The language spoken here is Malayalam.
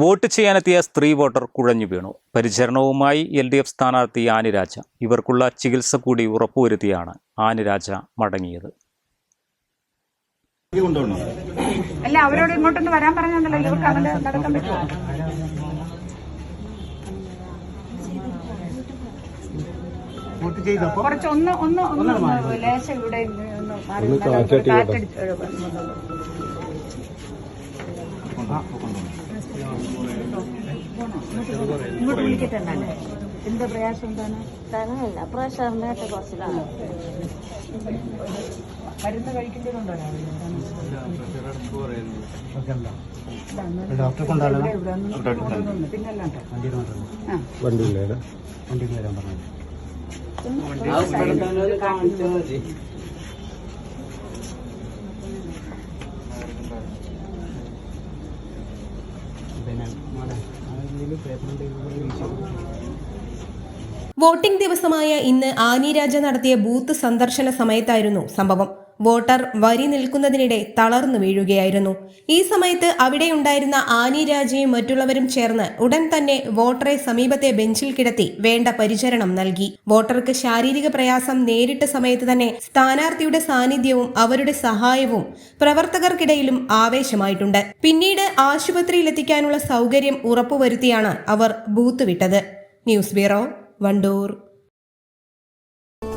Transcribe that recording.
vote ചെയ്യാനെത്തിയ സ്ത്രീ വോട്ടർ കുഴഞ്ഞു വീണു. പരിചരണവുമായി എൽ ഡി എഫ് സ്ഥാനാർത്ഥി ആനിരാജ ഇവർക്കുള്ള ചികിത്സ കൂടി ഉറപ്പുവരുത്തിയാണ് ആനിരാജ മടങ്ങിയത്. അല്ല അവരോട് ഇങ്ങോട്ടൊന്ന് വരാൻ പറഞ്ഞല്ലോ ഇവർക്ക് അങ്ങനെ നടക്കാൻ പറ്റുമോ? കുറച്ച് ഒന്ന് ഒന്ന് ഒന്ന് ലേശം ഇവിടെ ഒന്ന്. കാറ്റടിച്ച്. ഇങ്ങോട്ട് വിളിക്കട്ടെ എന്നാൽ എന്താ പ്രയാസം എന്താണ്? തരമില്ല പ്രഷറിന്റെ കുറച്ചിലാണ്. മരുന്ന് കഴിക്കേണ്ടതുണ്ടോ ഡോക്ടറെ കൊണ്ടാണ്. പിന്നല്ലാണ്ട് ആ. വണ്ടിയില്ലേ വണ്ടിയിൽ വരാൻ പറഞ്ഞത് പിന്നെ വോട്ടിംഗ് ദിവസമായ ഇന്ന് ആനി രാജ നടത്തിയ ബൂത്ത് സന്ദർശന സമയത്തായിരുന്നു സംഭവം. വോട്ടർ വരി നിൽക്കുന്നതിനിടെ തളർന്നു വീഴുകയായിരുന്നു. ഈ സമയത്ത് അവിടെയുണ്ടായിരുന്ന ആനി രാജയും മറ്റുള്ളവരും ചേർന്ന് ഉടൻ തന്നെ വോട്ടറെ സമീപത്തെ ബെഞ്ചിൽ കിടത്തി വേണ്ട പരിചരണം നൽകി. വോട്ടർക്ക് ശാരീരിക പ്രയാസം നേരിട്ട സമയത്ത് തന്നെ സ്ഥാനാർത്ഥിയുടെ സാന്നിധ്യവും അവരുടെ സഹായവും പ്രവർത്തകർക്കിടയിലും ആവേശമായിട്ടുണ്ട്. പിന്നീട് ആശുപത്രിയിലെത്തിക്കാനുള്ള സൗകര്യം ഉറപ്പുവരുത്തിയാണ് അവർ ബൂത്ത് വിട്ടത്. News bureau Wandoor.